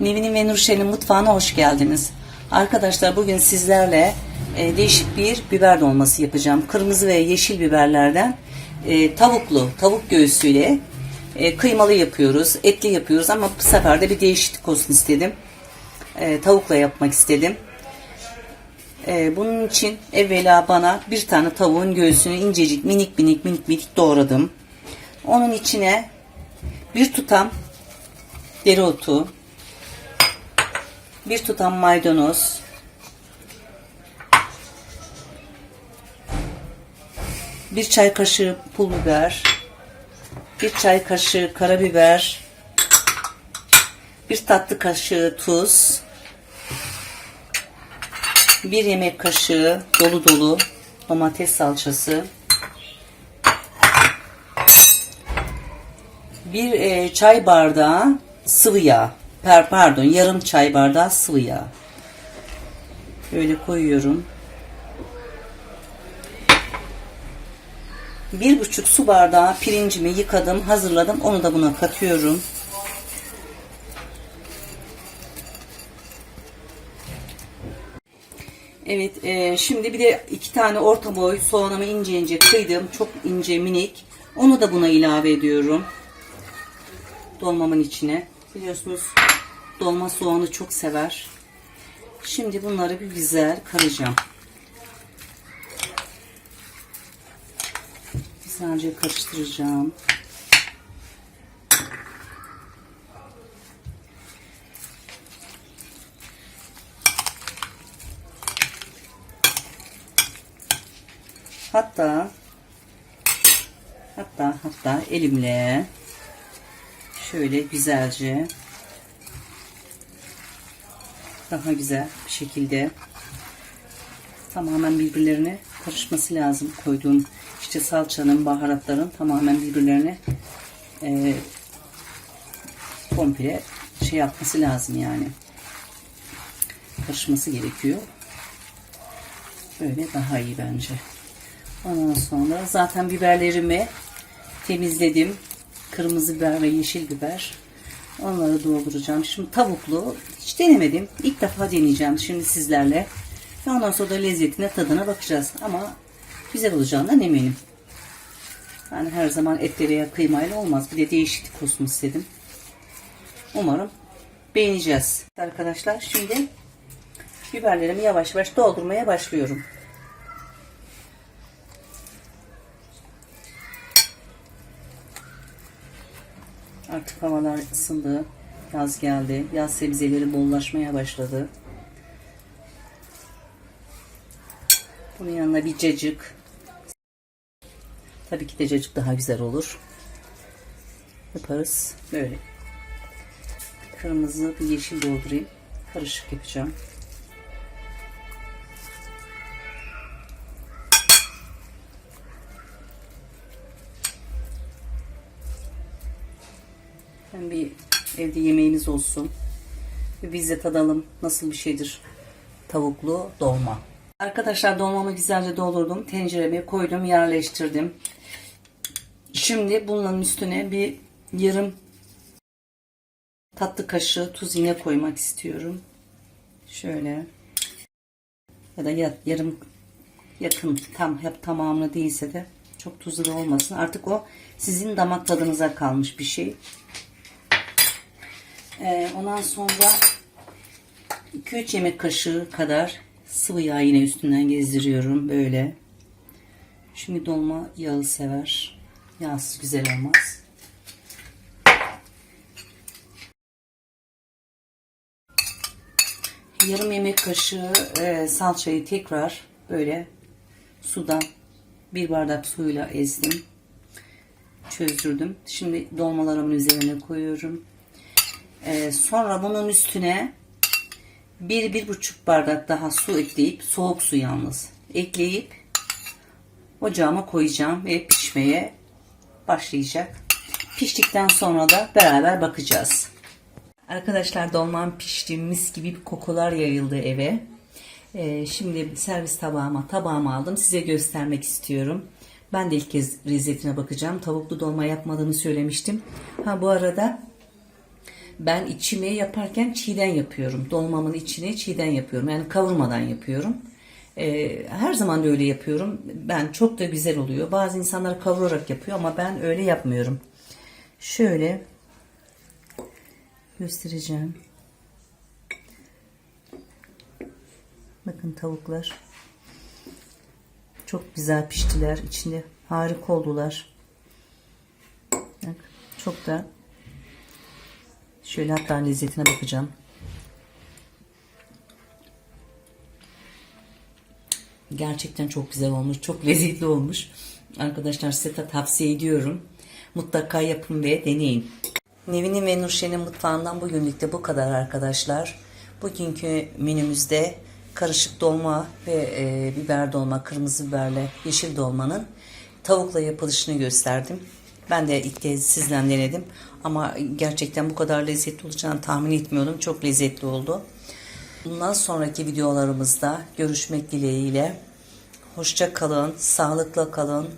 Nevin'in ve Nurşen'in mutfağına hoş geldiniz. Arkadaşlar bugün sizlerle e, değişik bir biber dolması yapacağım. Kırmızı ve yeşil biberlerden e, tavuklu, tavuk göğsüyle e, kıymalı yapıyoruz, etli yapıyoruz ama bu sefer de bir değişiklik olsun istedim. E, tavukla yapmak istedim. E, bunun için evvela bana bir tane tavuğun göğsünü incecik minik minik minik minik doğradım. Onun içine bir tutam dereotu, bir tutam maydanoz, bir çay kaşığı pul biber, bir çay kaşığı karabiber, bir tatlı kaşığı tuz, bir yemek kaşığı dolu dolu domates salçası, bir e, çay bardağı sıvı yağ. Per, pardon yarım çay bardağı sıvı yağ. Böyle koyuyorum. Bir buçuk su bardağı pirincimi yıkadım, hazırladım. Onu da buna katıyorum. Evet, e, şimdi bir de iki tane orta boy soğanımı ince ince kıydım. Çok ince, minik. Onu da buna ilave ediyorum. Dolmamın içine. Biliyorsunuz dolma soğanı çok sever. Şimdi bunları bir güzel karacağım. Güzelce karıştıracağım. Hatta hatta hatta elimle şöyle güzelce daha güzel bir şekilde tamamen birbirlerine karışması lazım koyduğum işte salçanın baharatların tamamen birbirlerine e, komple şey yapması lazım yani. Karışması gerekiyor. Böyle daha iyi bence. Ondan sonra zaten biberlerimi temizledim. Kırmızı biber ve yeşil biber Onları dolduracağım. Şimdi tavuklu hiç denemedim. İlk defa deneyeceğim şimdi sizlerle. Ve ondan sonra da lezzetine tadına bakacağız. Ama güzel olacağından eminim. Yani her zaman etle veya kıymayla olmaz. Bir de değişiklik olsun istedim. Umarım beğeneceğiz. Arkadaşlar şimdi biberlerimi yavaş yavaş doldurmaya başlıyorum. Artık havalar ısındı. Yaz geldi. Yaz sebzeleri bollaşmaya başladı. Bunun yanına bir cacık. Tabii ki de cacık daha güzel olur. Yaparız. Böyle. Kırmızı bir yeşil doldurayım. Karışık yapacağım. Hem bir evde yemeğiniz olsun. Bir biz de tadalım nasıl bir şeydir tavuklu dolma. Arkadaşlar dolmamı güzelce doldurdum. Tencereme koydum, yerleştirdim. Şimdi bunların üstüne bir yarım tatlı kaşığı tuz yine koymak istiyorum. Şöyle. Ya da yarım yakın tam hep tamamını değilse de çok tuzlu da olmasın. Artık o sizin damak tadınıza kalmış bir şey. Ee, ondan sonra 2-3 yemek kaşığı kadar sıvı yağ yine üstünden gezdiriyorum böyle. Çünkü dolma yağı sever. Yağsız güzel olmaz. Yarım yemek kaşığı e, salçayı tekrar böyle sudan bir bardak suyla ezdim. Çözdürdüm. Şimdi dolmalarımın üzerine koyuyorum. Ee, sonra bunun üstüne bir, bir buçuk bardak daha su ekleyip soğuk su yalnız ekleyip ocağıma koyacağım ve pişmeye başlayacak. Piştikten sonra da beraber bakacağız. Arkadaşlar dolmam pişti. Mis gibi kokular yayıldı eve. Ee, şimdi servis tabağıma tabağımı aldım. Size göstermek istiyorum. Ben de ilk kez lezzetine bakacağım. Tavuklu dolma yapmadığımı söylemiştim. Ha bu arada Ben içimi yaparken çiğden yapıyorum. Dolmamın içini çiğden yapıyorum. Yani kavurmadan yapıyorum. Ee, her zaman da öyle yapıyorum. Ben çok da güzel oluyor. Bazı insanlar kavurarak yapıyor ama ben öyle yapmıyorum. Şöyle göstereceğim. Bakın tavuklar. Çok güzel piştiler. İçinde harika oldular. Bak, çok da şöyle hatta lezzetine bakacağım. Gerçekten çok güzel olmuş. Çok lezzetli olmuş. Arkadaşlar size de tavsiye ediyorum. Mutlaka yapın ve deneyin. Nevin'in ve Nurşen'in mutfağından bugünlük de bu kadar arkadaşlar. Bugünkü menümüzde karışık dolma ve e, biber dolma, kırmızı biberle yeşil dolmanın tavukla yapılışını gösterdim. Ben de ilk kez sizden denedim. Ama gerçekten bu kadar lezzetli olacağını tahmin etmiyordum. Çok lezzetli oldu. Bundan sonraki videolarımızda görüşmek dileğiyle. Hoşça kalın, sağlıkla kalın.